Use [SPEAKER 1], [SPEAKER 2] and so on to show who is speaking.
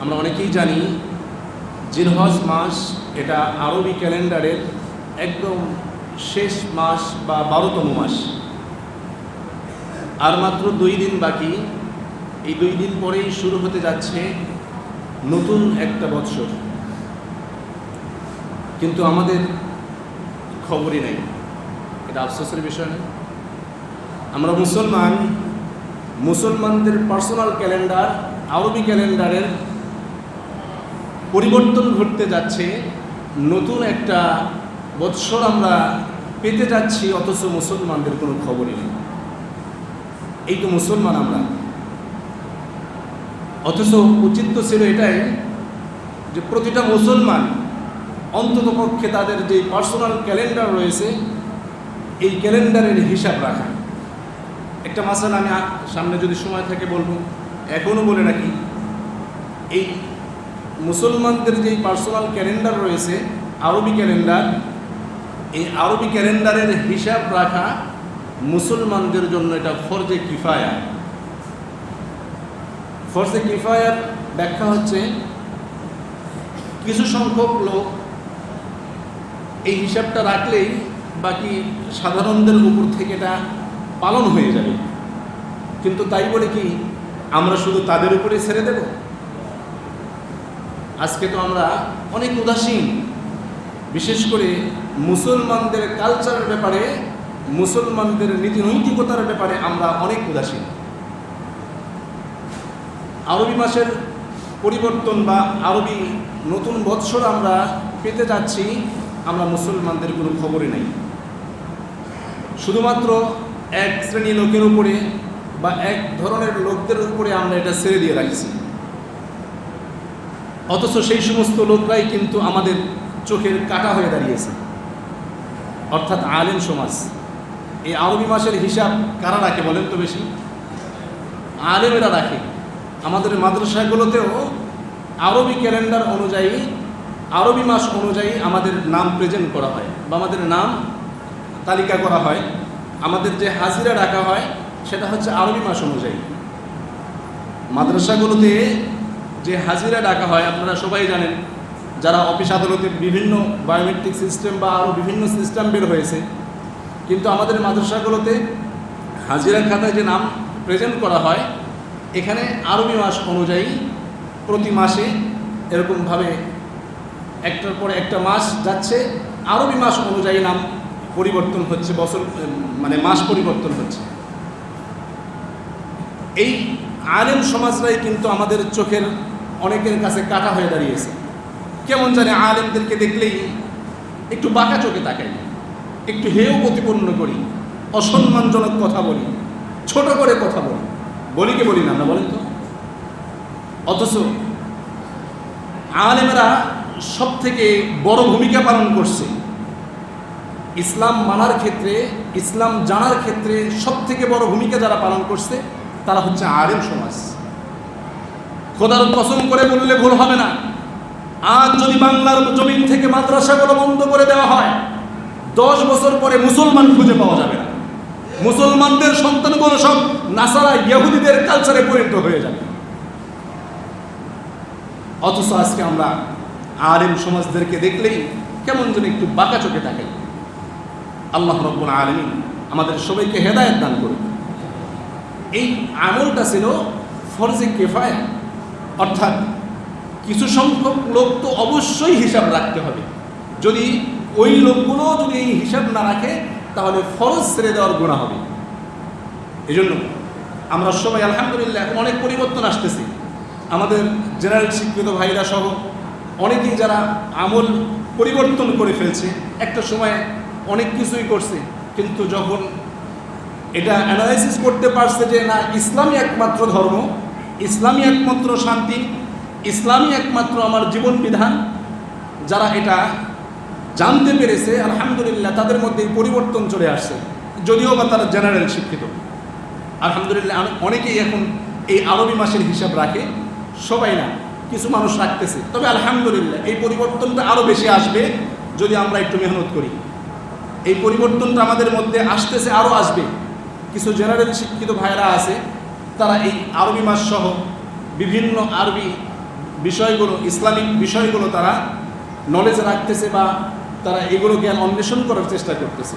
[SPEAKER 1] আমরা অনেকেই জানি জিলহজ মাস এটা আরবি ক্যালেন্ডারের একদম শেষ মাস বা বারোতম মাস। আর মাত্র দুই দিন বাকি। এই দুই দিন পরেই শুরু হতে যাচ্ছে নতুন একটা বৎসর। কিন্তু আমাদের খবরই নেই। এটা আফসোসের বিষয় না আমরা মুসলমান, মুসলমানদের পার্সোনাল ক্যালেন্ডার, আরবি ক্যালেন্ডারের পরিবর্তন ঘটতে যাচ্ছে, নতুন একটা বৎসর আমরা পেতে যাচ্ছি, অথচ মুসলমানদের কোনো খবরই নেই। এই তো মুসলমান আমরা। অথচ উচিত তো ছিল এটাই যে প্রতিটা মুসলমান অন্ততপক্ষে তাদের যে পার্সোনাল ক্যালেন্ডার রয়েছে, এই ক্যালেন্ডারের হিসাব রাখা। একটা মাসাল আমি সামনে যদি সময় থাকে বলব এখনও বলে রাখি, এই মুসলমানদের যে পার্সোনাল ক্যালেন্ডার রয়েছে, আরবি ক্যালেন্ডার এই আরবি ক্যালেন্ডারের হিসাব রাখা মুসলমানদের জন্য এটা ফরজে কিফায়া। ফরজে কিফায়ার ব্যাখ্যা হচ্ছে, কিছু সংখ্যক লোক এই হিসাবটা রাখলেই বাকি সাধারণদের উপর থেকে এটা পালন হয়ে যাবে। কিন্তু তাই বলে কি, আমরা শুধু তাদের উপরে ছেড়ে দেব? আজকে তো আমরা অনেক উদাসীন। বিশেষ করে মুসলমানদের কালচারের ব্যাপারে, মুসলমানদের নীতি নৈতিকতার ব্যাপারে আমরা অনেক উদাসীন। আরবি মাসের পরিবর্তন বা আরবি নতুন বৎসর আমরা পেতে যাচ্ছি, আমরা মুসলমানদের কোনো খবরই নেই। শুধুমাত্র এক শ্রেণি লোকের উপরে বা এক ধরনের লোকদের উপরে আমরা এটা ছেড়ে দিয়ে রাখছি। অথচ সেই সমস্ত লোকরাই কিন্তু আমাদের চোখের কাটা হয়ে দাঁড়িয়েছে। অর্থাৎ আলেম সমাজ। এই আরবি মাসের হিসাব কারা রাখে বলেন তো বেশি? আলেমেরা রাখে। আমাদের মাদ্রাসাগুলোতেও আরবি ক্যালেন্ডার অনুযায়ী, আরবি মাস অনুযায়ী আমাদের নাম প্রেজেন্ট করা হয় বা আমাদের নাম তালিকা করা হয়। আমাদের যে হাজিরা রাখা হয়, সেটা হচ্ছে আরবি মাস অনুযায়ী। মাদ্রাসাগুলোতে যে হাজিরা ডাকা হয়, আপনারা সবাই জানেন, যারা অফিস আদালতে বিভিন্ন বায়োমেট্রিক সিস্টেম বা আরও বিভিন্ন সিস্টেম বের হয়েছে, কিন্তু আমাদের মাদ্রাসাগুলোতে হাজিরা খাতায় যে নাম প্রেজেন্ট করা হয়, এখানে আরবি মাস অনুযায়ী প্রতি মাসে এরকমভাবে একটার পরে একটা মাস যাচ্ছে, আরবি মাস অনুযায়ী নাম পরিবর্তন হচ্ছে, বছর মানে মাস পরিবর্তন হচ্ছে। এই আলেম সমাজরাই কিন্তু আমাদের চোখের অনেকের কাছে কাটা হয়ে দাঁড়িয়েছে। কেমন জানে আলেমদেরকে দেখলেই একটু বাঁকা চোখে তাকাই। একটু হেয় প্রতিপন্ন করি। অসম্মানজনক কথা বলি। ছোট করে কথা বলি। বলি কি বলি না আমরা বলেন তো? অথচ আলেমেরা সব থেকে বড় ভূমিকা পালন করছে। ইসলাম মানার ক্ষেত্রে, ইসলাম জানার ক্ষেত্রে সব থেকে বড় ভূমিকা যারা পালন করছে, তারা হচ্ছে আলেম সমাজ। খোদার কসম করে বললে ভুল হবে না। আজ যদি বাংলার জমিন থেকে মাদ্রাসাগুলো বন্ধ করে দেওয়া হয়, দশ বছর পরে মুসলমান খুঁজে পাওয়া যাবে না। মুসলমানদের সন্তানগুলো সব নাসারা ইহুদিদের কালচারে পরিণত হয়ে যাবে। অথচ আজকে আমরা আলেম সমাজদেরকে দেখলেই কেমন যেন একটু বাঁকা চোখে তাকাই। আল্লাহ রব্বুল আলমিন আমাদের সবাইকে হেদায়ত দান করুন। এই আমলটা ছিল ফরজে কেফায়া। অর্থাৎ কিছু সংখ্যক লোক তো অবশ্যই হিসাব রাখতে হবে। যদি ওই লোকগুলো যদি এই হিসাব না রাখে, তাহলে ফরজ ছেড়ে দেওয়ার গুণা হবে। এই জন্য আমরা সবাই আলহামদুলিল্লাহ এখন অনেক পরিবর্তন আসতেছে। আমাদের জেনারেল শিক্ষিত ভাইরা সহ অনেকেই যারা আমল পরিবর্তন করে ফেলছে, একটা সময় অনেক কিছুই করছে, কিন্তু যখন এটা অ্যানালাইসিস করতে পারছে যে না, ইসলামই একমাত্র ধর্ম ইসলামই একমাত্র শান্তি, ইসলামই একমাত্র আমার জীবন বিধান। যারা এটা জানতে পেরেছে, আলহামদুলিল্লাহ তাদের মধ্যে পরিবর্তন চলে আসছে। যদিও বা তারা জেনারেল শিক্ষিত। আলহামদুলিল্লাহ অনেকেই এখন এই আরবি মাসের হিসাব রাখে। সবাই না, কিছু মানুষ রাখতেছে। তবে আলহামদুলিল্লাহ, এই পরিবর্তনটা আরও বেশি আসবে যদি আমরা একটু মেহনত করি। এই পরিবর্তনটা আমাদের মধ্যে আসতেছে আরও আসবে। কিছু জেনারেল শিক্ষিত ভাইরা আছে তারা এই আরবি মাস সহ বিভিন্ন আরবি বিষয়গুলো, ইসলামিক বিষয়গুলো তারা নলেজ রাখতেছে বা তারা এগুলো জ্ঞান অন্বেষণ করার চেষ্টা করতেছে।